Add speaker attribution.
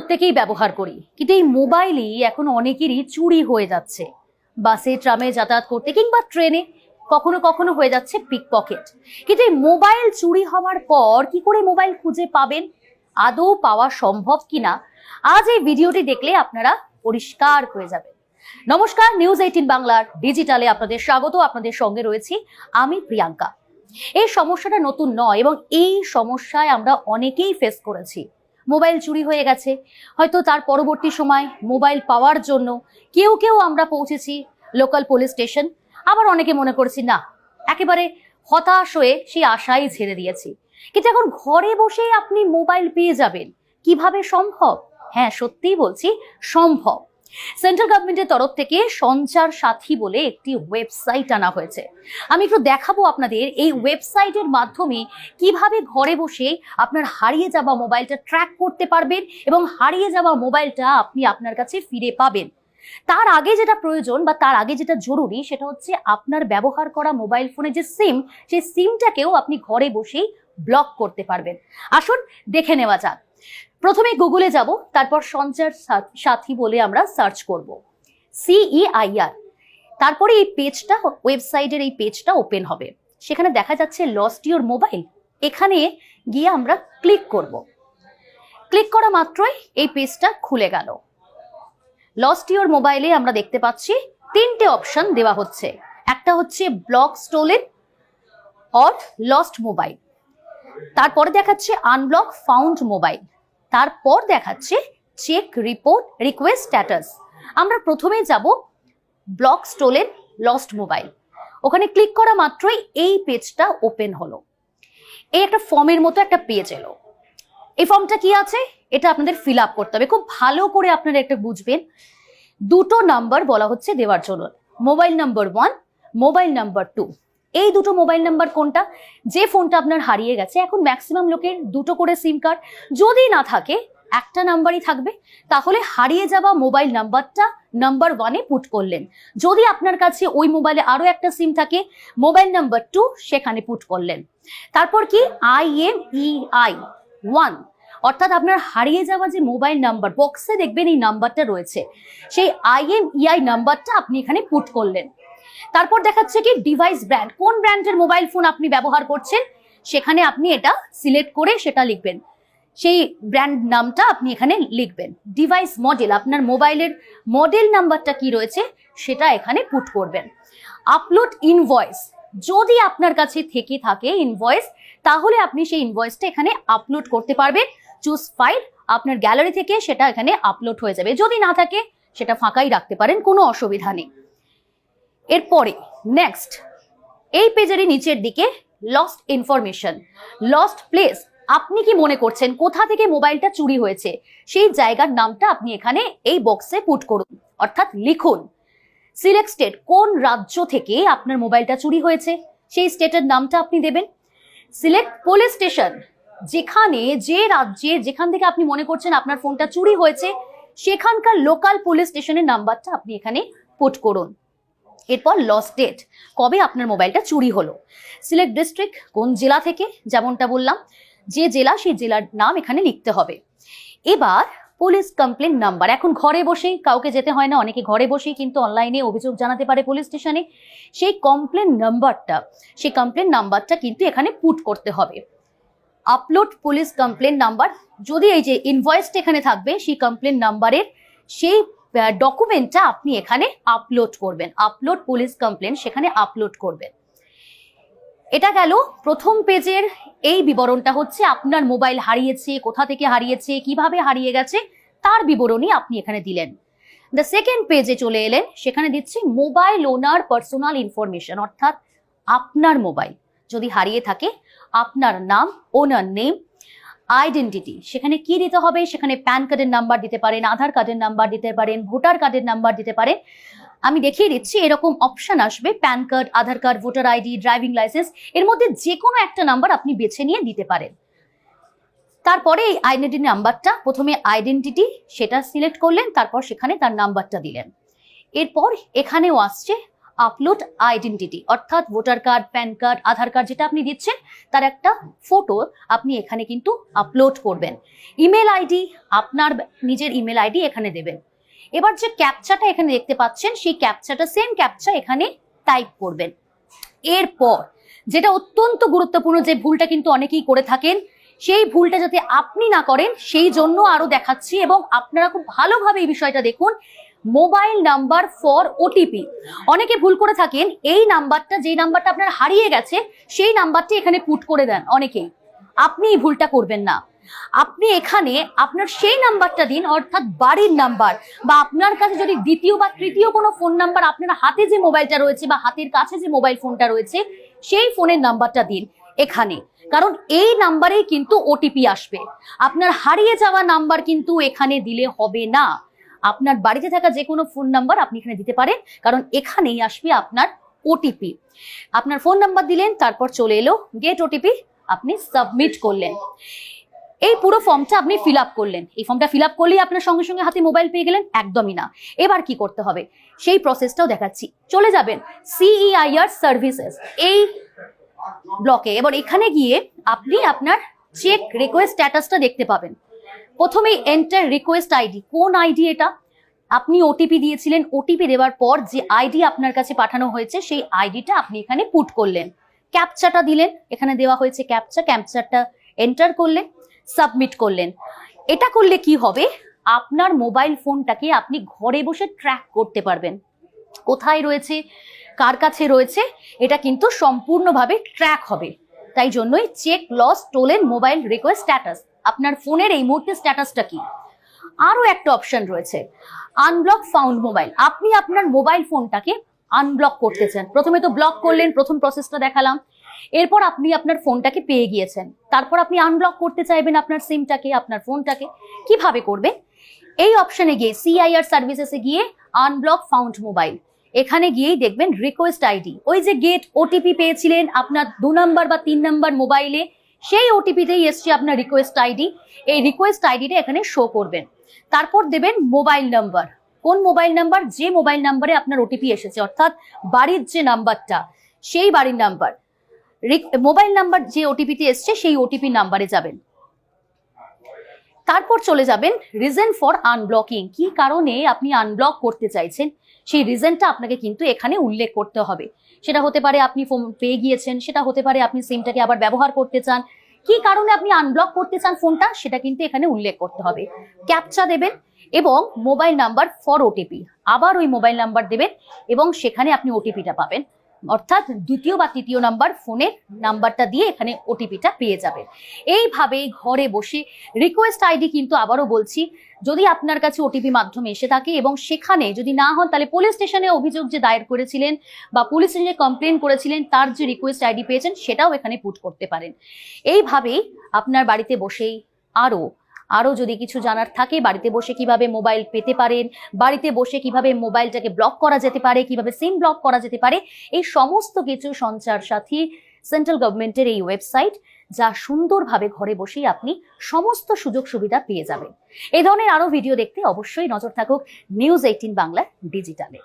Speaker 1: প্রত্যেকেই ব্যবহার করি। কিন্তু এই মোবাইলই এখন অনেকেরই চুরি হয়ে যাচ্ছে। বাসে, ট্রামে যাতায়াত করতে কিংবা ট্রেনে কখনো কখনো হয়ে যাচ্ছে পিক পকেট কিন্তু এই মোবাইল চুরি হওয়ার পর কি করে মোবাইল খুঁজে পাবেন? আদৌ পাওয়া সম্ভব কিনা? আজ এই ভিডিওটি দেখলে আপনারা পরিষ্কার হয়ে যাবেন। নমস্কার নিউজ এইটিন বাংলার ডিজিটালে আপনাদের স্বাগত। আপনাদের সঙ্গে রয়েছি আমি প্রিয়াঙ্কা। এই সমস্যাটা নতুন নয় এবং এই সমস্যায় আমরা অনেকেই ফেস করেছি। মোবাইল চুরি হয়ে গেছে। হয়তো তার পরবর্তী সময় মোবাইল পাওয়ার জন্য কেউ কেউ আমরা পৌঁছেছি লোকাল পুলিশ স্টেশন আবার অনেকে মনে করছি, না, একেবারে হতাশ হয়ে সেই আশাই ছেড়ে দিয়েছি। কিন্তু এখন ঘরে বসে আপনি মোবাইল পেয়ে যাবেন। কীভাবে সম্ভব? হ্যাঁ সত্যিই বলছি, সম্ভব। সেন্ট্রাল গভর্নমেন্টের তরফ থেকে সঞ্চার সাথী বলে একটি ওয়েবসাইট আনা হয়েছে। আমি একটু দেখাবো আপনাদের এই ওয়েবসাইটের মাধ্যমে কীভাবে ঘরে বসে আপনার হারিয়ে যাওয়া মোবাইলটা ট্র্যাক করতে পারবেন এবং হারিয়ে যাওয়া মোবাইলটা আপনি আপনার কাছে ফিরে পাবেন। তার আগে যেটা প্রয়োজন বা তার আগে যেটা জরুরি সেটা হচ্ছে আপনার ব্যবহার করা মোবাইল ফোনে যে সিম সেই সিমটাকেও আপনি ঘরে বসেই ব্লক করতে পারবেন। আসুন দেখে নেওয়া যাক। প্রথমে গুগলে যাব, তারপর সঞ্চার সাথী বলে আমরা সার্চ করব। সিইআইআর তারপরে এই পেজটা, ওয়েবসাইটের এই পেজটা ওপেন হবে। সেখানে দেখা যাচ্ছে লস্ট ইউর মোবাইল এখানে গিয়ে আমরা ক্লিক করব। ক্লিক করা মাত্রই এই পেজটা খুলে গেল। লস্ট ইউর মোবাইলে আমরা দেখতে পাচ্ছি, তিনটে অপশন দেওয়া হচ্ছে। একটা হচ্ছে block stolen or lost mobile তারপরে দেখাচ্ছে আনব্লক ফাউন্ড মোবাইল তারপর দেখাচ্ছে চেক রিপোর্ট রিকোয়েস্ট স্ট্যাটাস আমরা প্রথমে যাব ব্লক স্টোলেন লস্ট মোবাইল ওখানে ক্লিক করা মাত্রই এই পেজটা ওপেন হলো। এই একটা ফর্মের মতো একটা পেজ এলো। এই ফর্মটা কি আছে? এটা আপনাদের ফিল আপ করতে হবে। খুব ভালো করে আপনারা একটা বুঝবেন। দুটো নাম্বার বলা হচ্ছে দেওয়ার জন্য। Mobile number one mobile number two এই দুটো মোবাইল নাম্বার কোনটা? যে ফোনটা আপনার হারিয়ে গেছে, এখন ম্যাক্সিমাম লোকের দুটো করে সিম কার্ড যদি না থাকে, একটা নাম্বারই থাকবে। তাহলে হারিয়ে যাওয়া মোবাইল নাম্বারটা নাম্বার ওয়ানে পুট করলেন। যদি আপনার কাছে ওই মোবাইলে আরও একটা সিম থাকে মোবাইল নাম্বার টু সেখানে পুট করলেন। তারপর কি? I M E I one অর্থাৎ আপনার হারিয়ে যাওয়া যে মোবাইল নাম্বার বক্সে দেখবেন এই নাম্বারটা রয়েছে। সেই আইএমইআই নাম্বারটা আপনি এখানে পুট করলেন। তারপর দেখাচ্ছে কি ডিভাইস ব্র্যান্ড কোন ব্র্যান্ডের মোবাইল ফোন আপনি ব্যবহার করছেন? সেখানে আপনি এটা সিলেক্ট করে সেটা লিখবেন। সেই ব্র্যান্ড নামটা আপনি এখানে লিখবেন। ডিভাইস মডেল আপনার মোবাইলের মডেল নাম্বারটা কি রয়েছে সেটা এখানে পুট করবেন। আপলোড ইনভয়েস যদি আপনার কাছে থেকে থাকে ইনভয়েস তাহলে আপনি সেই ইনভয়েসটা এখানে আপলোড করতে পারবেন। চুজ ফাইল আপনার গ্যালারি থেকে সেটা এখানে আপলোড হয়ে যাবে। যদি না থাকে, সেটা ফাঁকাই রাখতে পারেন, কোনো অসুবিধা নেই। এরপরে নেক্সট এই পেজেরই নিচের দিকে লস্ট ইনফরমেশন লস্ট প্লেস আপনি কি মনে করছেন কোথা থেকে মোবাইলটা চুরি হয়েছে? সেই জায়গার নামটা আপনি এখানে এই বক্সে পুট করুন, অর্থাৎ লিখুন। সিলেক্ট স্টেট কোন রাজ্য থেকে আপনার মোবাইলটা চুরি হয়েছে? সেই স্টেটের নামটা আপনি দেবেন। সিলেক্ট পুলিশ স্টেশন যেখানে যে রাজ্যে যেখান থেকে আপনি মনে করছেন আপনার ফোনটা চুরি হয়েছে, সেখানকার লোকাল পুলিশ স্টেশনের নাম্বারটা আপনি এখানে পুট করুন। এরপর লস ডেট কবে আপনার মোবাইলটা চুরি হলো? সিলেক্ট ডিস্ট্রিক্ট কোন জেলা থেকে? যেমনটা বললাম, যে জেলা সেই জেলার নাম এখানে লিখতে হবে। এবার পুলিশ কমপ্লেন নাম্বার এখন ঘরে বসেই, কাউকে যেতে হয় না, অনেকে ঘরে বসেই কিন্তু অনলাইনে অভিযোগ জানাতে পারে পুলিশ স্টেশনে সেই কমপ্লেন নাম্বারটা সেই কমপ্লেন নাম্বারটা কিন্তু এখানে পুট করতে হবে। আপলোড পুলিশ কমপ্লেন নাম্বার যদি এই যে ইনভয়েসটা এখানে থাকবে, সেই কমপ্লেন নাম্বারের সেই ডকুমেন্টটা আপনি এখানে আপলোড করবেন। আপলোড পুলিশ কমপ্লেন সেখানে আপলোড করবেন। এটা গেল প্রথম পেজের এই বিবরণটা হচ্ছে আপনার মোবাইল হারিয়েছে, কোথা থেকে হারিয়েছে, কীভাবে হারিয়ে গেছে, তার বিবরণী আপনি এখানে দিলেন। দ্য সেকেন্ড পেজে চলে এলেন, সেখানে দিচ্ছি মোবাইল ওনার পার্সোনাল ইনফরমেশন অর্থাৎ আপনার মোবাইল যদি হারিয়ে থাকে, আপনার নাম ওনার নেম আইডেন্টিটি সেখানে কি দিতে হবে? সেখানে প্যান কার্ডের নাম্বার দিতে পারেন আধার কার্ডের নাম্বার দিতে পারেন ভোটার কার্ডের নাম্বার দিতে পারেন। আমি দেখিয়ে দিচ্ছি, এরকম অপশন আসবে PAN card Aadhaar card voter ID driving licence এর মধ্যে যে কোনো একটা নাম্বার আপনি বেছে নিয়ে দিতে পারেন। তারপরে এই আইডেন্টি নাম্বারটা প্রথমে আইডেন্টিটি সেটা সিলেক্ট করলেন, তারপর সেখানে তার নাম্বারটা দিলেন। এরপর এখানেও আসছে আপলোড আইডেন্টিটি অর্থাৎ voter card PAN card Aadhaar card যেটা আপনি দিচ্ছেন, তার একটা ফটো আপনি এখানে কিন্তু আপলোড করবেন। ইমেল আইডি আপনার নিজের ইমেল আইডি এখানে দেবেন। এবার যে ক্যাপচাটা এখানে দেখতে পাচ্ছেন, সেই ক্যাপচাটা সেম ক্যাপচা এখানে টাইপ করবেন। এরপর যেটা অত্যন্ত গুরুত্বপূর্ণ, যে ভুলটা কিন্তু অনেকেই করে থাকেন, সেই ভুলটা যাতে আপনি না করেন, সেই জন্য আরও দেখাচ্ছি এবং আপনারা খুব ভালোভাবে এই বিষয়টা দেখুন। মোবাইল নাম্বার ফর ওটিপি অনেকে ভুল করে থাকেন, এই নাম্বারটা যে নাম্বারটা আপনার হারিয়ে গেছে, সেই নাম্বারটি এখানে পুট করে দেন অনেকেই। আপনি ভুলটা করবেন না। আপনি এখানে আপনার সেই নাম্বারটা দিন, অর্থাৎ বাড়ির নাম্বার, বা আপনার কাছে যদি দ্বিতীয় বা তৃতীয় কোনো ফোন নাম্বার, আপনার হাতে যে মোবাইলটা রয়েছে, বা হাতের কাছে যে মোবাইল ফোনটা রয়েছে, সেই ফোনের নাম্বারটা দিন এখানে। কারণ এই নাম্বারেই কিন্তু ওটিপি আসবে। আপনার হারিয়ে যাওয়া নাম্বার কিন্তু এখানে দিলে হবে না। আপনার বাড়িতে থাকা যে কোনো ফোন নাম্বার আপনি এখানে দিতে পারেন, কারণ এখানেই আসবে আপনার ওটিপি আপনার ফোন নাম্বার দিলেন, তারপর চলে এলো গেট ওটিপি আপনি সাবমিট করলেন। এই পুরো ফর্মটা আপনি ফিল আপ করলেন। এই ফর্মটা ফিল আপ করলেই আপনার সঙ্গে সঙ্গে হাতে মোবাইল পেয়ে গেলেন, একদমই না। এবার কি করতে হবে? সেই প্রসেসটাও দেখাচ্ছি। চলে যাবেন সিইআইআর সার্ভিসেস এই ব্লকে এবার এখানে গিয়ে আপনি আপনার চেক রিকোয়েস্ট স্ট্যাটাসটা দেখতে পাবেন। প্রথমেই এন্টার রিকোয়েস্ট আইডি কোন আইডি এটা? আপনি ওটিপি দিয়েছিলেন ওটিপি দেওয়ার পর যে আইডি আপনার কাছে পাঠানো হয়েছে, সেই আইডিটা আপনি এখানে পুট করলেন। ক্যাপচাটা দিলেন, এখানে দেওয়া হয়েছে ক্যাপচা ক্যাপচারটা এন্টার করলেন সাবমিট করলেন। এটা করলে কি হবে? আপনার মোবাইল ফোনটাকে আপনি ঘরে বসে ট্র্যাক করতে পারবেন। কোথায় রয়েছে? কার কাছে রয়েছে? এটা কিন্তু সম্পূর্ণভাবে ট্র্যাক হবে। তাই জন্যই check lost stolen mobile request status আপনার ফোনের এই মুহূর্তে স্ট্যাটাসটা কি? আরও একটা অপশন রয়েছে, আনব্লক ফাউন্ড মোবাইল। আপনি আপনার মোবাইল ফোনটাকে আনব্লক করতে চান। প্রথমে তো ব্লক করলেন, প্রথম প্রসেসটা দেখালাম। এরপর আপনি আপনার ফোনটাকে পেয়ে গিয়েছেন। তারপর আপনি আনব্লক করতে চাইবেন আপনার সিমটাকে, আপনার ফোনটাকে। কীভাবে করবেন? এই অপশনে গিয়ে সিআইআর সার্ভিসেসে গিয়ে আনব্লক ফাউন্ড মোবাইল। এখানে গিয়েই দেখবেন রিকোয়েস্ট আইডি ওই যে গেট ওটিপি পেয়েছিলেন আপনার দু নাম্বার বা তিন নাম্বার মোবাইলে সেই ওটিপিতেই এসছে আপনার রিকোয়েস্ট আইডি এই রিকোয়েস্ট আইডিটা এখানে শো করবেন। তারপর দেবেন মোবাইল নাম্বার কোন মোবাইল নাম্বার যে মোবাইল নাম্বারে আপনার ওটিপি এসেছে, অর্থাৎ বাড়ির যে নাম্বারটা, সেই বাড়ির নাম্বার। মোবাইল নাম্বার যে ওটিপিতে এসছে, সেই ওটিপি নাম্বারে যাবেন। তারপর চলে যাবেন রিজন ফর আনব্লকিং কি কারণে আপনি আনব্লক করতে চাইছেন? সেই রিজনটা আপনাকে কিন্তু এখানে উল্লেখ করতে হবে। সেটা হতে পারে আপনি ফোন পেয়ে গিয়েছেন, সেটা হতে পারে আপনি সিমটাকে আবার ব্যবহার করতে চান। কি কারণে আপনি আনব্লক করতে চান ফোনটা? সেটা কিন্তু এখানে উল্লেখ করতে হবে। ক্যাপচা দেবেন এবং মোবাইল নাম্বার ফর ওটিপি আবার ওই মোবাইল নাম্বার দেবেন এবং সেখানে আপনি ওটিপিটা পাবেন। অর্থাৎ দ্বিতীয় বা তৃতীয় নাম্বার ফোনের নাম্বারটা দিয়ে এখানে ওটিপিটা পেয়ে যাবে। এইভাবে ঘরে বসে রিকোয়েস্ট আইডি কিন্তু আবারও বলছি, যদি আপনার কাছে ওটিপি মাধ্যমে এসে থাকে এবং সেখানে যদি না হন, তাহলে পুলিশ স্টেশনে অভিযোগ যে দায়ের করেছিলেন বা পুলিশ স্টেশনে কমপ্লেন করেছিলেন, তার যে রিকোয়েস্ট আইডি পেয়েছেন, সেটাও এখানে পুট করতে পারেন। এইভাবেই আপনার বাড়িতে বসেই আরও আরও যদি কিছু জানার থাকে, বাড়িতে বসে কীভাবে মোবাইল পেতে পারেন, বাড়িতে বসে কীভাবে মোবাইলটাকে ব্লক করা যেতে পারে, কীভাবে সিম ব্লক করা যেতে পারে, এই সমস্ত কিছু সঞ্চার সাথী সেন্ট্রাল গভর্নমেন্টের এই ওয়েবসাইট, যা সুন্দরভাবে ঘরে বসেই আপনি সমস্ত সুযোগ সুবিধা পেয়ে যাবেন। এই ধরনের আরও ভিডিও দেখতে অবশ্যই নজর থাকুক নিউজ এইটিন বাংলা ডিজিটালে।